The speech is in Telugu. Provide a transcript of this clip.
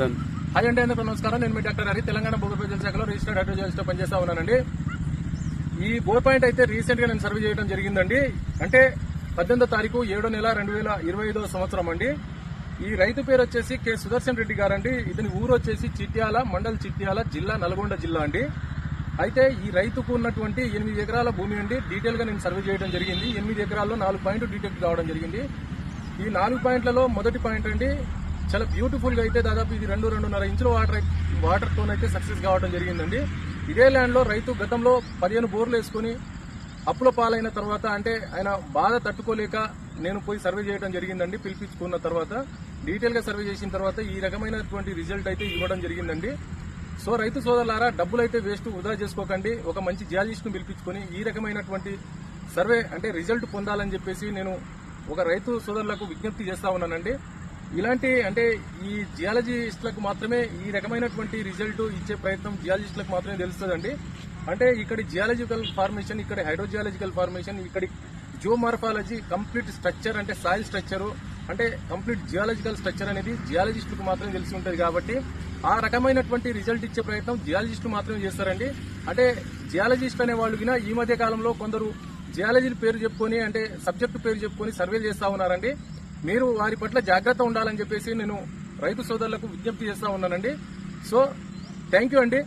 డన్ హాయ్ అండి అందరికీ నమస్కారం? నేను మీ డాక్టర్ హరి తెలంగాణ భూగర్భ శాఖలో రిజిస్టర్డ్ అడ్వైజర్స్ పనిచేస్తా ఉన్నానండి. ఈ బోర్ పాయింట్ అయితే రీసెంట్గా నేను సర్వే చేయడం జరిగిందండి. అంటే పద్దెనిమిదో తారీఖు ఏడో నెల రెండు వేల ఇరవై ఐదో సంవత్సరం అండి. ఈ రైతు పేరు వచ్చేసి కె. సుదర్శన్ రెడ్డి గారండి. ఇతని ఊరు వచ్చేసి చిట్యాల మండల్ చిట్యాల జిల్లా నల్గొండ జిల్లా అండి. అయితే ఈ రైతుకు ఉన్నటువంటి ఎనిమిది ఎకరాల భూమి అండి. డీటెయిల్గా నేను సర్వే చేయడం జరిగింది. ఎనిమిది ఎకరాల్లో నాలుగు పాయింట్లు డీటెయిల్ కావడం జరిగింది. ఈ నాలుగు పాయింట్లలో మొదటి పాయింట్ అండి చాలా బ్యూటిఫుల్గా అయితే దాదాపు ఇది రెండు రెండున్నర ఇంచుల వాటర్ వాటర్ తోనైతే సక్సెస్ కావడం జరిగిందండి. ఇదే ల్యాండ్లో రైతు గతంలో పదిహేను బోర్లు వేసుకుని అప్పుల పాలైన తర్వాత అంటే ఆయన బాధ తట్టుకోలేక నేను పోయి సర్వే చేయడం జరిగిందండి పిలిపించుకున్న తర్వాత. డీటెయిల్గా సర్వే చేసిన తర్వాత ఈ రకమైనటువంటి రిజల్ట్ అయితే ఇవ్వడం జరిగిందండి. సో రైతు సోదరులారా డబ్బులు అయితే వేస్ట్ వృధా చేసుకోకండి. ఒక మంచి జియాలజిస్ట్ పిలిపించుకొని ఈ రకమైనటువంటి సర్వే అంటే రిజల్ట్ పొందాలని చెప్పేసి నేను ఒక రైతు సోదరులకు విజ్ఞప్తి చేస్తా ఉన్నానండి. ఇలాంటి అంటే ఈ జియాలజిస్టులకు మాత్రమే ఈ రకమైనటువంటి రిజల్ట్ ఇచ్చే ప్రయత్నం జియాలజిస్టులకు మాత్రమే తెలుస్తుందండి. అంటే ఇక్కడ జియాలజికల్ ఫార్మేషన్ ఇక్కడ హైడ్రోజియాలజికల్ ఫార్మేషన్ ఇక్కడ జియోమార్ఫాలజీ కంప్లీట్ స్ట్రక్చర్ అంటే సాయిల్ స్ట్రక్చర్ అంటే కంప్లీట్ జియాలజికల్ స్ట్రక్చర్ అనేది జియాలజిస్టులకు మాత్రమే తెలిసి ఉంటుంది కాబట్టి ఆ రకమైనటువంటి రిజల్ట్ ఇచ్చే ప్రయత్నం జియాలజిస్టులు మాత్రమే చేస్తారండి. అంటే జియాలజిస్ట్ అనే వాళ్ళు వినా ఈ మధ్య కాలంలో కొందరు జియాలజీ పేరు చెప్పుకొని అంటే సబ్జెక్టు పేరు చెప్పుకొని సర్వేలు చేస్తా ఉన్నారండి. మీరు వారి పట్ల జాగ్రత్త ఉండాలని చెప్పేసి నేను రైతు సోదరులకు విజ్ఞప్తి చేస్తా ఉన్నానండి. సో థ్యాంక్ యూ అండి.